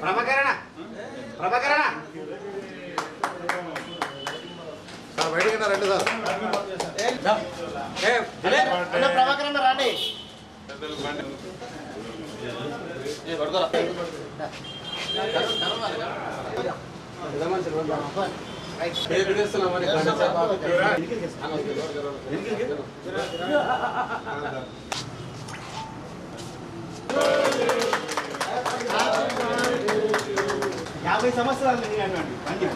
ప్రభాకరణ ప్రభాకరణ sir బయటికి రండి sir ప్రభాకరణ రాండి యాభై సంవత్సరాలు తిరిగినటువంటి బండి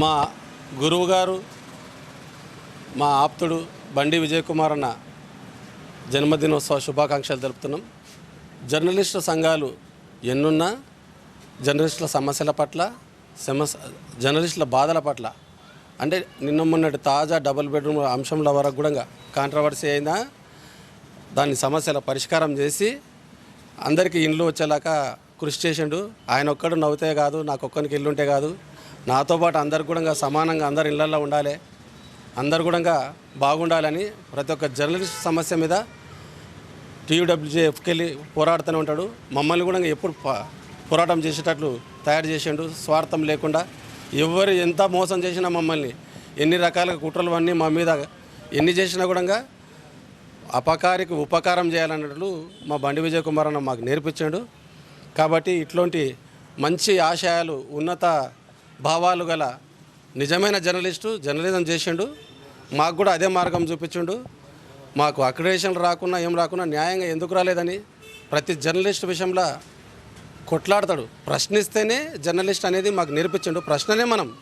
మా గురువు గారు మా ఆప్తుడు బండి విజయ్ కుమార్ అన్న జన్మదినోత్సవ శుభాకాంక్షలు తెలుపుతున్నాం. జర్నలిస్టు సంఘాలు ఎన్నున్నా జర్నలిస్టుల సమస్యల పట్ల సమస్య జర్నలిస్టుల బాధల పట్ల అంటే నిన్న మొన్నటి తాజా డబుల్ బెడ్రూమ్ అంశంల వరకు కూడా కాంట్రవర్సీ అయినా దాని సమస్యల పరిష్కారం చేసి అందరికీ ఇండ్లు వచ్చేలాగా కృషి చేసిండు. ఆయన ఒక్కడు నవ్వుతే కాదు నాకు ఒక్కరికి ఇల్లుంటే కాదు. నాతో పాటు అందరు కూడా సమానంగా అందరు ఇళ్ళల్లో ఉండాలి. అందరు కూడా బాగుండాలని ప్రతి ఒక్క జర్నలిస్ట్ సమస్య మీద టీయూడబ్ల్యూజేఎఫ్కి వెళ్ళి పోరాడుతూనే ఉంటాడు. మమ్మల్ని కూడా ఎప్పుడు పోరాటం చేసేటట్లు తయారు చేసిండు. స్వార్థం లేకుండా ఎవరు ఎంత మోసం చేసినా మమ్మల్ని ఎన్ని రకాల కుట్రలు అన్నీ మా మీద ఎన్ని చేసినా కూడా అపకారికి ఉపకారం చేయాలన్నట్లు మా బండి విజయ్ కుమార్ అన్న మాకు నేర్పించాడు. కాబట్టి ఇట్లాంటి మంచి ఆశయాలు ఉన్నత భావాలు గల నిజమైన జర్నలిస్టు జర్నలిజం చేసిండు. మాకు కూడా అదే మార్గం చూపించిండు. మాకు అక్రిడేషన్ రాకున్నా ఏం రాకున్నా న్యాయంగా ఎందుకు రాలేదని ప్రతి జర్నలిస్ట్ విషయంలో కొట్లాడతాడు. ప్రశ్నిస్తేనే జర్నలిస్ట్ అనేది మాకు నేర్పించండు. ప్రశ్ననే మనం.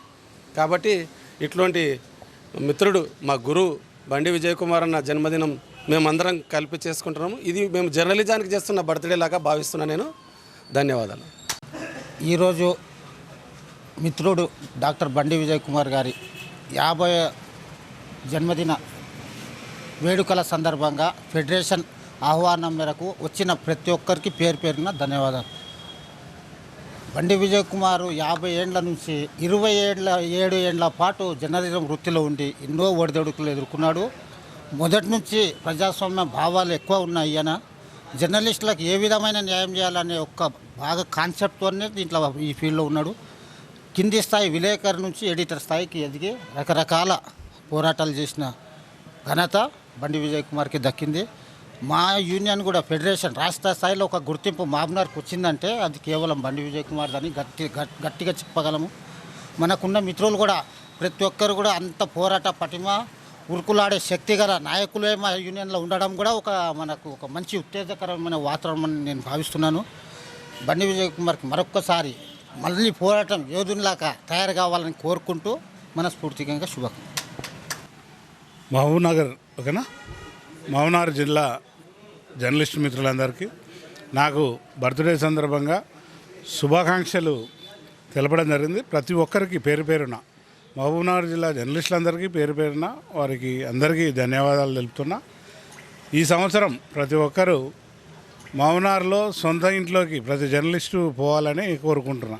కాబట్టి ఇటువంటి మిత్రుడు మా గురువు బండి విజయ్ కుమార్ అన్న జన్మదినం మేమందరం కలిపి చేసుకుంటున్నాము. ఇది మేము జర్నలిజానికి చేస్తున్న బర్త్డే లాగా భావిస్తున్నా నేను. ధన్యవాదాలు. ఈరోజు మిత్రుడు డాక్టర్ బండి విజయ్ కుమార్ గారి యాభై జన్మదిన వేడుకల సందర్భంగా ఫెడరేషన్ ఆహ్వానం మేరకు వచ్చిన ప్రతి ఒక్కరికి పేరు పేరున ధన్యవాదాలు. బండి విజయ్ కుమార్ యాభై ఏండ్ల నుంచి ఇరవై ఏళ్ళ ఏడు ఏండ్ల పాటు జర్నలిజం వృత్తిలో ఉండి ఎన్నో ఒడిదొడుకులు ఎదుర్కొన్నాడు. మొదటి నుంచి ప్రజాస్వామ్య భావాలు ఎక్కువ ఉన్నాయి ఈయన జర్నలిస్టులకు ఏ విధమైన న్యాయం చేయాలనే ఒక బాగా కాన్సెప్ట్తోనే దీంట్లో ఈ ఫీల్డ్లో ఉన్నాడు. కింది స్థాయి విలేకరు నుంచి ఎడిటర్ స్థాయికి ఎదిగి రకరకాల పోరాటాలు చేసిన ఘనత బండి విజయ్ కుమార్కి దక్కింది. మా యూనియన్ కూడా ఫెడరేషన్ రాష్ట్ర స్థాయిలో ఒక గుర్తింపు మాబ్నార్కి వచ్చిందంటే అది కేవలం బండి విజయ్ కుమార్ అని గట్టి గట్టిగా చెప్పగలము. మనకున్న మిత్రులు కూడా ప్రతి ఒక్కరు కూడా అంత పోరాట పటిమ ఉరుకులాడే శక్తి గల నాయకులే మా యూనియన్లో ఉండడం కూడా ఒక మనకు ఒక మంచి ఉత్తేజకరమైన వాతావరణం నేను భావిస్తున్నాను. బండి విజయ్ కుమార్కి మరొక్కసారి మళ్ళీ పోరాటం యోధునిలాగా తయారు కావాలని కోరుకుంటూ మనస్ఫూర్తిగా శుభం మహబూబ్నగర్ ఓకేనా? మహబూబ్నగర్ జిల్లా జర్నలిస్ట్ మిత్రులందరికీ నాకు బర్త్డే సందర్భంగా శుభాకాంక్షలు తెలపడం జరిగింది. ప్రతి ఒక్కరికి పేరు పేరున మహబూబ్నగర్ జిల్లా జర్నలిస్టులందరికీ పేరు పేరున వారికి అందరికీ ధన్యవాదాలు తెలుపుతున్నా. ఈ సంవత్సరం ప్రతి ఒక్కరూ మౌనార్లో సొంత ఇంట్లోకి ప్రతి జర్నలిస్టు పోవాలని కోరుకుంటున్నా.